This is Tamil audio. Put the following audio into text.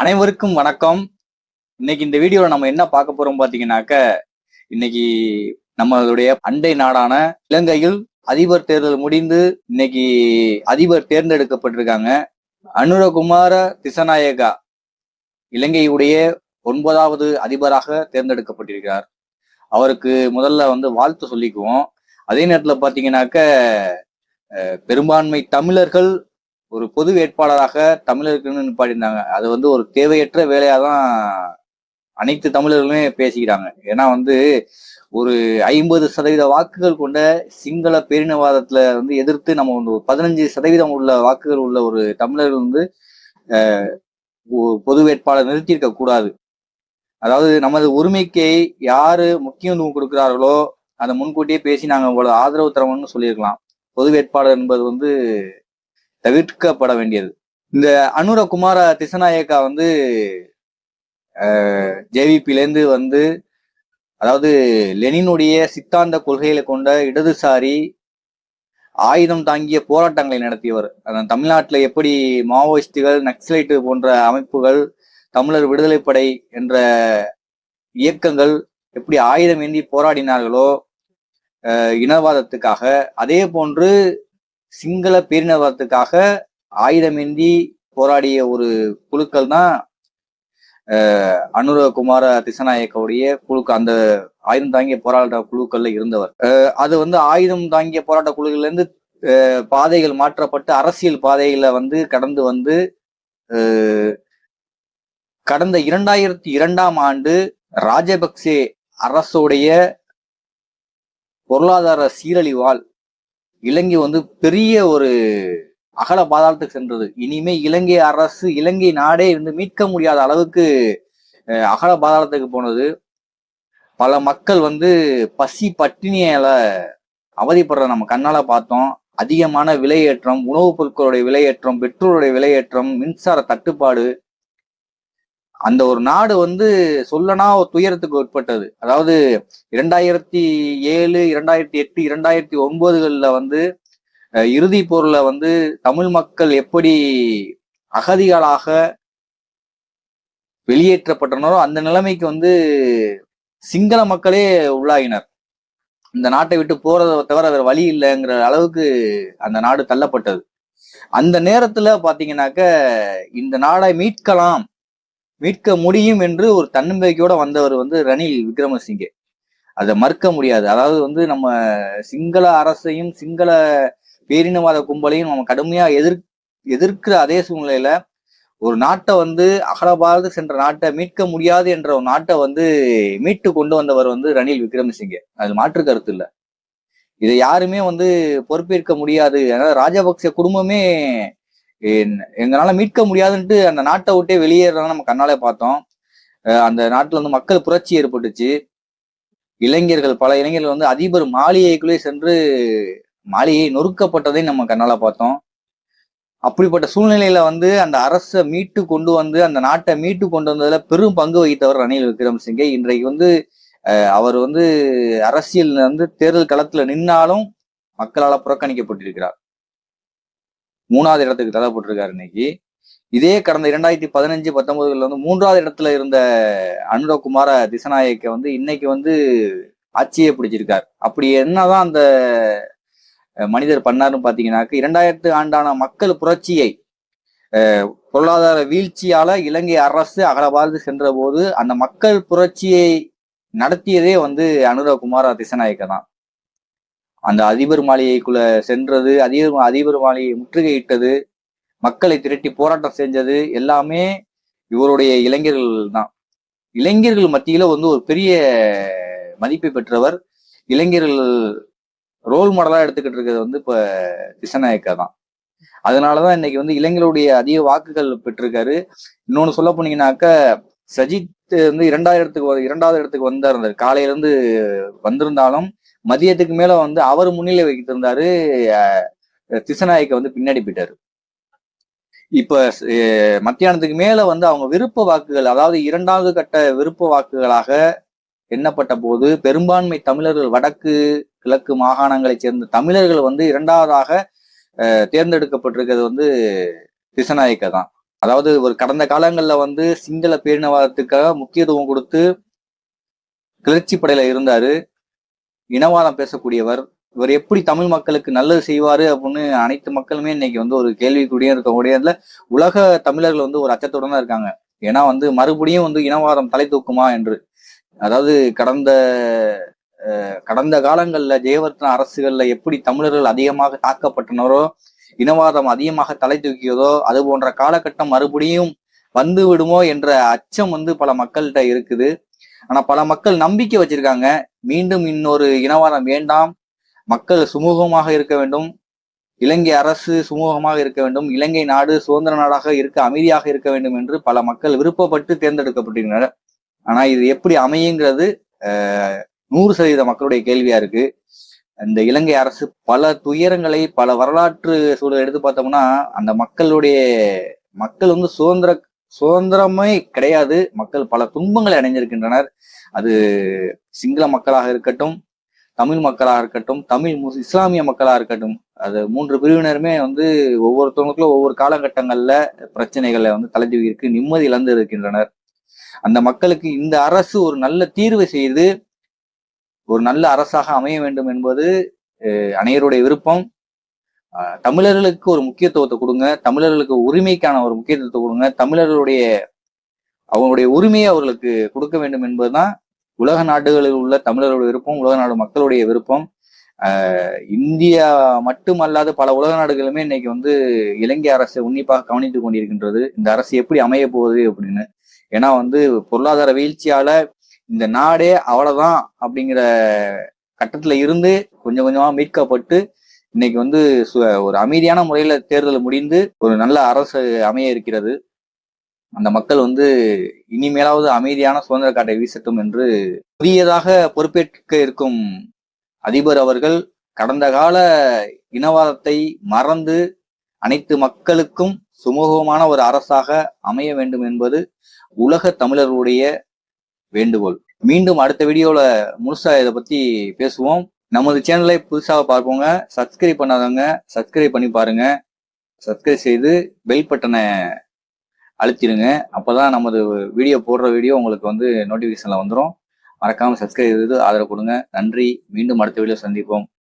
அனைவருக்கும் வணக்கம். இன்னைக்கு இந்த வீடியோல நம்ம என்ன பார்க்க போறோம் பாத்தீங்கன்னாக்க இன்னைக்கு நம்மளுடைய அண்டை நாடான இலங்கையில் அதிபர் தேர்தல் முடிந்து இன்னைக்கு அதிபர் தேர்ந்தெடுக்கப்பட்டிருக்காங்க. அனுரகுமார திசநாயகா இலங்கையுடைய ஒன்பதாவது அதிபராக தேர்ந்தெடுக்கப்பட்டிருக்கிறார். அவருக்கு முதல்ல வந்து வாழ்த்து சொல்லிக்குவோம். அதே நேரத்துல பாத்தீங்கன்னாக்க பெரும்பான்மை தமிழர்கள் ஒரு பொது வேட்பாளராக தமிழருக்குன்னு நிப்பாட்டியிருந்தாங்க. அது வந்து ஒரு தேவையற்ற வேலையா தான் அனைத்து தமிழர்களுமே பேசிக்கிறாங்க ஏன்னா வந்து ஒரு ஐம்பது சதவீத வாக்குகள் கொண்ட சிங்கள பேரினவாதத்துல வந்து எதிர்த்து நம்ம வந்து ஒரு பதினஞ்சு சதவீதம் உள்ள வாக்குகள் உள்ள ஒரு தமிழர்கள் வந்து பொது வேட்பாளர் நிறுத்தியிருக்க கூடாது. அதாவது நமது உரிமைக்கு யாரு முக்கியத்துவம் கொடுக்கிறார்களோ அதை முன்கூட்டியே பேசி நாங்கள் உங்களோட ஆதரவு தரணும்னு சொல்லியிருக்கலாம். பொது வேட்பாளர் என்பது வந்து தவிர்க்கப்பட வேண்டியது. இந்த அனுர குமார திசநாயக்கா வந்து ஜேவிபிலேருந்து வந்து அதாவது லெனினுடைய சித்தாந்த கொள்கைகளை கொண்ட இடதுசாரி ஆயுதம் தாங்கிய போராட்டங்களை நடத்தியவர். அதான் எப்படி மாவோயிஸ்டுகள் நக்சலைட்டு போன்ற அமைப்புகள் தமிழர் விடுதலைப்படை என்ற இயக்கங்கள் எப்படி ஆயுதம் ஏந்தி போராடினார்களோ இனவாதத்துக்காக அதே போன்று சிங்கள பேரினவாதத்துக்காக ஆயுதமேந்தி போராடிய ஒரு குழுக்கள் தான் அனுரகுமார திசநாயக்கவுடைய குழுக்கு அந்த ஆயுதம் தாங்கிய போராட்ட குழுக்கள்ல இருந்தவர். அது வந்து ஆயுதம் தாங்கிய போராட்ட குழுக்கள்ல இருந்து பாதைகள் மாற்றப்பட்டு அரசியல் பாதைகளை வந்து கடந்து வந்து கடந்த இரண்டாயிரத்தி இரண்டாம் ஆண்டு ராஜபக்சே அரசுடைய பொருளாதார சீரழிவால் இலங்கை வந்து பெரிய ஒரு அகல பாதாளத்துக்கு சென்றது. இனிமே இலங்கை அரசு இலங்கை நாடே வந்து மீட்க முடியாத அளவுக்கு அகல பாதாளத்துக்கு போனது. பல மக்கள் வந்து பசி பட்டினியால அவதிப்படுறத நம்ம கண்ணால பார்த்தோம். அதிகமான விலையேற்றம் உணவுப் பொருட்களுடைய விலையேற்றம் பெட்ரோலுடைய விலையேற்றம் மின்சார தட்டுப்பாடு அந்த ஒரு நாடு வந்து சொல்லனா ஒரு துயரத்துக்கு உட்பட்டது. அதாவது இரண்டாயிரத்தி ஏழு இரண்டாயிரத்தி எட்டு இரண்டாயிரத்தி ஒன்பதுகள்ல வந்து அஹ், இறுதி போர்ல வந்து தமிழ் மக்கள் எப்படி அகதிகளாக வெளியேற்றப்பட்டனரோ அந்த நிலைமைக்கு வந்து சிங்கள மக்களே உள்ளாகினர் இந்த நாட்டை விட்டு போறதை தவிர வேற வழி இல்லைங்கிற அளவுக்கு அந்த நாடு தள்ளப்பட்டது. அந்த நேரத்துல பாத்தீங்கன்னாக்க இந்த நாடை மீட்கலாம் மீட்க முடியும் என்று ஒரு தன்னம்பிக்கையோட வந்தவர் வந்து ரணில் விக்ரமசிங்கே. அதை மறுக்க முடியாது. அதாவது வந்து நம்ம சிங்கள அரசையும் சிங்கள பேரினவாத கும்பலையும் நம்ம கடுமையா எதிர் எதிர்க்கிற அதே சூழ்நிலையில ஒரு நாட்டை வந்து அகலபாரத சென்ற நாட்டை மீட்க முடியாது என்ற ஒரு நாட்டை வந்து மீட்டு கொண்டு வந்தவர் வந்து ரணில் விக்ரமசிங்கே. அது மாற்று கருத்து இல்லை. இதை யாருமே வந்து பொறுப்பேற்க முடியாது. ஏன்னா ராஜபக்சே குடும்பமே எங்களால மீட்க முடியாதுன்ட்டு அந்த நாட்டை விட்டே வெளியேறத நம்ம கண்ணாலே பார்த்தோம். அந்த நாட்டுல வந்து மக்கள் புரட்சி ஏற்பட்டுச்சு. இளைஞர்கள் பல இளைஞர்கள் வந்து அதிபர் மாளிகைக்குள்ளே சென்று மாளிகை நொறுக்கப்பட்டதை நம்ம கண்ணால பார்த்தோம். அப்படிப்பட்ட சூழ்நிலையில வந்து அந்த அரசை மீட்டு கொண்டு வந்து அந்த நாட்டை மீட்டு கொண்டு வந்ததுல பெரும் பங்கு வகித்தவர் ரணில் விக்ரமசிங்கே. இன்றைக்கு வந்து அவர் வந்து அரசியல் வந்து தேர்தல் களத்துல நின்னாலும் மக்களால புறக்கணிக்கப்பட்டிருக்கிறார். மூணாவது இடத்துக்கு தள்ளப்பட்டிருக்காரு இன்னைக்கு. இதே கடந்த இரண்டாயிரத்தி பதினஞ்சு பத்தொன்பதுல வந்து மூன்றாவது இடத்துல இருந்த அனுரகுமார திசநாயக்க வந்து இன்னைக்கு வந்து ஆட்சியை பிடிச்சிருக்கார். அப்படி என்னதான் அந்த மனிதர் பண்ணாருன்னு பாத்தீங்கன்னாக்க இரண்டாயிரத்து ஆண்டான மக்கள் புரட்சியை பொருளாதார வீழ்ச்சியால இலங்கை அரசு அகலபார்ந்து சென்ற போது அந்த மக்கள் புரட்சியை நடத்தியதே வந்து அனுரகுமார திசநாயக்க தான் அந்த அதிபர் மாளிகைக்குள்ள சென்றது அதிபர் அதிபர் மாளிகையை முற்றுகையிட்டது மக்களை திரட்டி போராட்டம் செஞ்சது எல்லாமே இவருடைய இளைஞர்கள் தான் இளைஞர்கள் மத்தியில வந்து ஒரு பெரிய மதிப்பை பெற்றவர். இளைஞர்கள் ரோல் மாடலா எடுத்துக்கிட்டு இருக்கிறது வந்து இப்ப திசநாயக்கர் தான். அதனாலதான் இன்னைக்கு வந்து இளைஞருடைய அதிக வாக்குகள் பெற்றிருக்காரு. இன்னொன்னு சொல்ல போனீங்கன்னாக்க சஜித் வந்து இரண்டாயிரத்துக்கு வ- இரண்டாவது இடத்துக்கு வந்தார். காலையில இருந்து வந்திருந்தாலும் மதியத்துக்கு மேல வந்து அவர் முன்னிலை வைத்திருந்தாரு அஹ், திசநாயக்க வந்து பின்னாடி போயிட்டாரு. இப்ப மத்தியானத்துக்கு மேல வந்து அவங்க விருப்ப வாக்குகள் அதாவது இரண்டாவது கட்ட விருப்ப வாக்குகளாக எண்ணப்பட்ட போது பெரும்பான்மை தமிழர்கள் வடக்கு கிழக்கு மாகாணங்களைச் சேர்ந்த தமிழர்கள் வந்து இரண்டாவதாக தேர்ந்தெடுக்கப்பட்டிருக்கிறது வந்து திசநாயக்க தான். அதாவது ஒரு கடந்த காலங்கள்ல வந்து சிங்கள பேரினவாதத்துக்காக முக்கியத்துவம் கொடுத்து கிளர்ச்சி படையில இருந்தாரு. இனவாதம் பேசக்கூடியவர் இவர் எப்படி தமிழ் மக்களுக்கு நல்லது செய்வாரு அப்படின்னு அனைத்து மக்களுமே இன்னைக்கு வந்து ஒரு கேள்விக்குடியும் இருக்கக்கூடியதுல உலக தமிழர்கள் வந்து ஒரு அச்சத்தோட தான் இருக்காங்க. ஏன்னா வந்து மறுபடியும் வந்து இனவாதம் தலை தூக்குமா என்று. அதாவது கடந்த அஹ், கடந்த காலங்கள்ல ஜெயவர்த்தன அரசுகள்ல எப்படி தமிழர்கள் அதிகமாக தாக்கப்பட்டனரோ இனவாதம் அதிகமாக தலை தூக்கியதோ அது போன்ற காலகட்டம் மறுபடியும் வந்து விடுமோ என்ற அச்சம் வந்து பல மக்கள்கிட்ட இருக்குது. ஆனா பல மக்கள் நம்பிக்கை வச்சிருக்காங்க. மீண்டும் இன்னொரு இனவாதம் வேண்டாம். மக்கள் சுமூகமாக இருக்க வேண்டும். இலங்கை அரசு சுமூகமாக இருக்க வேண்டும். இலங்கை நாடு சுதந்திர நாடாக இருக்க அமைதியாக இருக்க வேண்டும் என்று பல மக்கள் விருப்பப்பட்டு தேர்ந்தெடுக்கப்பட்டிருந்தனர் ஆனா இது எப்படி அமையுங்கிறது நூறு சதவீத மக்களுடைய கேள்வியா இருக்கு. இந்த இலங்கை அரசு பல துயரங்களை பல வரலாற்று சூழல் எடுத்து பார்த்தோம்னா அந்த மக்களுடைய மக்கள் வந்து சுதந்திர சுதந்திரமே கிடையாது. மக்கள் பல துன்பங்களை அடைஞ்சிருக்கின்றனர் அது சிங்கள மக்களாக இருக்கட்டும் தமிழ் மக்களாக இருக்கட்டும் தமிழ் முஸ் இஸ்லாமிய மக்களாக இருக்கட்டும் அது மூன்று பிரிவினருமே வந்து ஒவ்வொருத்தவங்களுக்கும் ஒவ்வொரு காலகட்டங்கள்ல பிரச்சனைகளை வந்து தலைதூக்கி இருக்கு நிம்மதி இழந்து இருக்கின்றனர். அந்த மக்களுக்கு இந்த அரசு ஒரு நல்ல தீர்வு செய்து ஒரு நல்ல அரசாக அமைய வேண்டும் என்பது அனைவருடைய விருப்பம். தமிழர்களுக்கு ஒரு முக்கியத்துவத்தை கொடுங்க. தமிழர்களுக்கு உரிமைக்கான ஒரு முக்கியத்துவத்தை கொடுங்க. தமிழர்களுடைய அவங்களுடைய உரிமையை அவர்களுக்கு கொடுக்க வேண்டும் என்பதுதான் உலக நாடுகளில் உள்ள தமிழர்களுடைய விருப்பம் உலக நாடு மக்களுடைய விருப்பம். இந்தியா மட்டுமல்லாத பல உலக நாடுகளுமே இன்னைக்கு வந்து இலங்கை அரசை உன்னிப்பாக கவனித்து கொண்டிருக்கின்றது. இந்த அரசு எப்படி அமைய போகுது அப்படின்னு. ஏன்னா வந்து பொருளாதார வீழ்ச்சியால இந்த நாடே அவ்வளவுதான் அப்படிங்கிற கட்டத்துல இருந்து கொஞ்சம் கொஞ்சமா மீட்கப்பட்டு இன்னைக்கு வந்து சு- ஒரு அமைதியான முறையில தேர்தல் முடிந்து ஒரு நல்ல அரசு அமைய இருக்கிறது. அந்த மக்கள் வந்து இனிமேலாவது அமைதியான சுதந்திர காட்டை வீசட்டும் என்று புதியதாக பொறுப்பேற்க இருக்கும் அதிபர் அவர்கள் கடந்த கால இனவாதத்தை மறந்து அனைத்து மக்களுக்கும் சுமூகமான ஒரு அரசாக அமைய வேண்டும் என்பது உலக தமிழர்களுடைய வேண்டுகோள். மீண்டும் அடுத்த வீடியோல முழுசா இதை பத்தி பேசுவோம். நமது சேனலை புதுசாக பார்ப்போங்க சப்ஸ்கிரைப் பண்ணாதவங்க சப்ஸ்கிரைப் பண்ணி பாருங்க. சப்ஸ்கிரைப் செய்து பெல் பட்டனை அழுத்திடுங்க. அப்போதான் நமது வீடியோ போடுற வீடியோ உங்களுக்கு வந்து நோட்டிஃபிகேஷனில் வந்துடும் மறக்காமல் சப்ஸ்கிரைப் செய்து ஆதரவு கொடுங்க. நன்றி. மீண்டும் அடுத்த வீடியோ சந்திப்போம்.